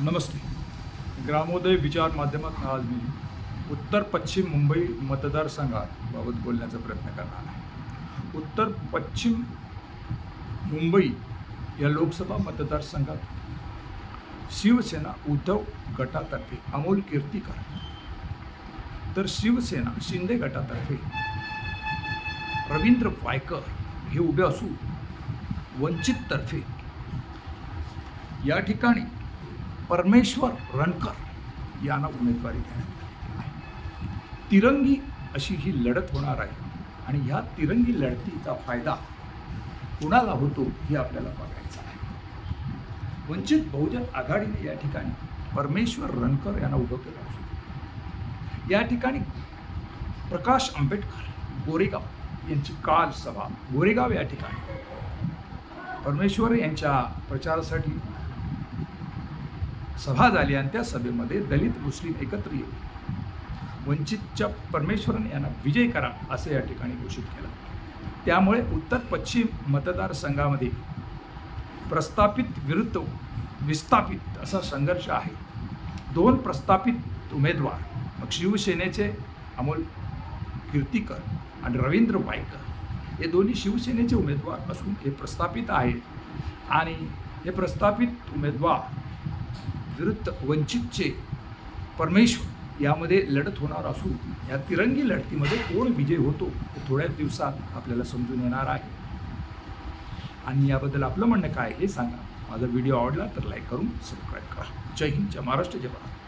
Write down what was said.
नमस्ते. ग्रामोदय विचार माध्यमातून आज मी उत्तर पश्चिम मुंबई मतदारसंघात बाबत बोलण्याचा प्रयत्न करणार आहे. उत्तर पश्चिम मुंबई या लोकसभा मतदारसंघात शिवसेना उद्धव गटातर्फे अमोल कीर्तीकर तर शिवसेना शिंदे गटातर्फे रवींद्र वायकर हे उभे असून वंचिततर्फे या ठिकाणी परमेश्वर रणकर यांना उमेदवारी देण्यात आली तिरंगी अशी ही लढत होणार आहे. आणि ह्या तिरंगी लढतीचा फायदा कुणाला होतो हे आपल्याला बघायचं आहे. वंचित बहुजन आघाडीने या ठिकाणी परमेश्वर रणकर यांना उभं केलं असून या ठिकाणी प्रकाश आंबेडकर गोरेगाव यांची काल सभा गोरेगाव या ठिकाणी. परमेश्वर यांच्या प्रचारासाठी सभा झाली आणि त्या सभेमध्ये दलित मुस्लिम एकत्र येऊन वंचितच्या परमेश्वरन यांना विजय करा असं या ठिकाणी घोषित केलं. त्यामुळे उत्तर पश्चिम मतदारसंघामध्ये प्रस्थापित विरुद्ध विस्थापित असा संघर्ष आहे. दोन प्रस्थापित उमेदवार मग शिवसेनेचे अमोल कीर्तीकर आणि रवींद्र वायकर हे दोन्ही शिवसेनेचे उमेदवार असून हे प्रस्थापित आहेत. आणि हे प्रस्थापित उमेदवार विरुद्ध वंचितचे परमेश्वर यामध्ये लढत होणार असून या तिरंगी लढतीमध्ये कोण विजय होतो हे थोड्याच दिवसात आपल्याला समजून येणार आहे. आणि याबद्दल आपलं म्हणणं काय हे सांगा. माझा व्हिडिओ आवडला तर लाईक करून सबस्क्राईब करा. जय हिंद जय महाराष्ट्र जय भारत.